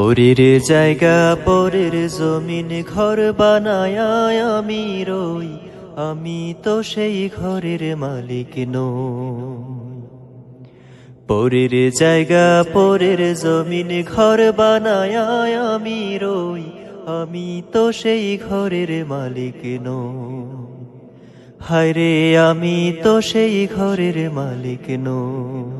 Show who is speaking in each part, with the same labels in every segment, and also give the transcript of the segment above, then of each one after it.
Speaker 1: পরের জায়গা, পরের জমিন ঘর বানায় আমি রই। আমি তো সেই ঘরের মালিক নই। পরের জায়গা, পরের জমিন ঘর বানায় আমি রই। আমি তো সেই ঘরের মালিক নই। হায় রে, আমি তো সেই ঘরের মালিক নই।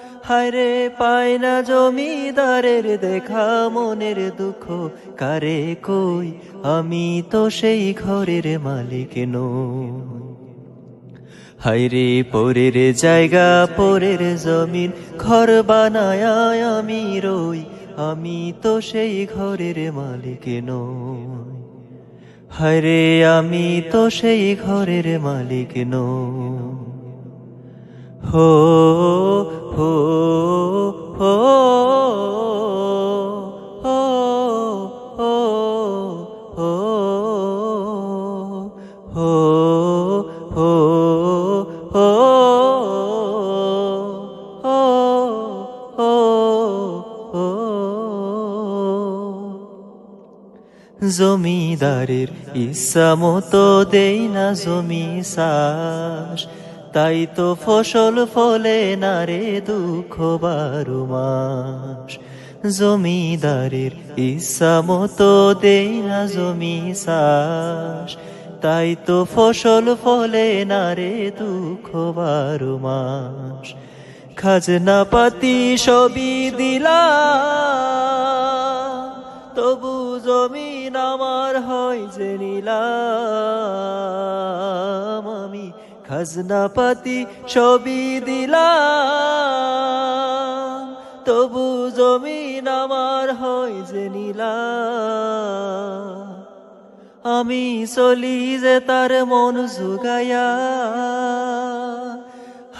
Speaker 1: হায়রে পাই না জমিদারের দেখা, মনের দুঃখ। কারে কই? আমি তো সেই ঘরের মালিক নই। হায়রে, পরের জায়গা, পরের জমিন, ঘর বানায় আমি রই। আমি তো সেই ঘরের মালিক নই। হায়রে, আমি তো সেই ঘরের মালিক নই। oh, oh, oh, oh, oh, oh, oh, oh. জমিদারের ইচ্ছা মতো দেই না জমি চাষ তাই তো ফসল ফলে না রে দুঃখ বারো মাস। জমিদারের ইচ্ছা মতো দেই না জমি চাষ। তাই তো ফসল ফলে না রে দুঃখ বারো মাস। খাজনা পাতি সবই দিলা তবু জমিন আমার হয় যে খাজনা পাতি সবই দিলাম, তবু জমিন আমার হয় যে আমি চলি যে তার মন জুগায়া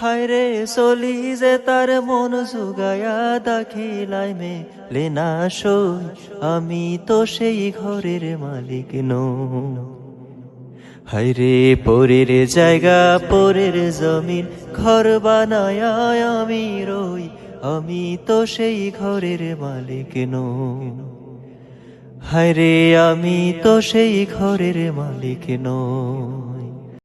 Speaker 1: হায়রে চলি যে তার মন জুগায়া দাখিলাই মে লেনা সই, আমি তো সেই ঘরের মালিক নই। হায়রে পরের জায়গা, পরের জমিন, ঘর বানায় আমি রই, আমি তো সেই ঘরের মালিক নই। হায়রে আমি তো সেই ঘরের মালিক নই।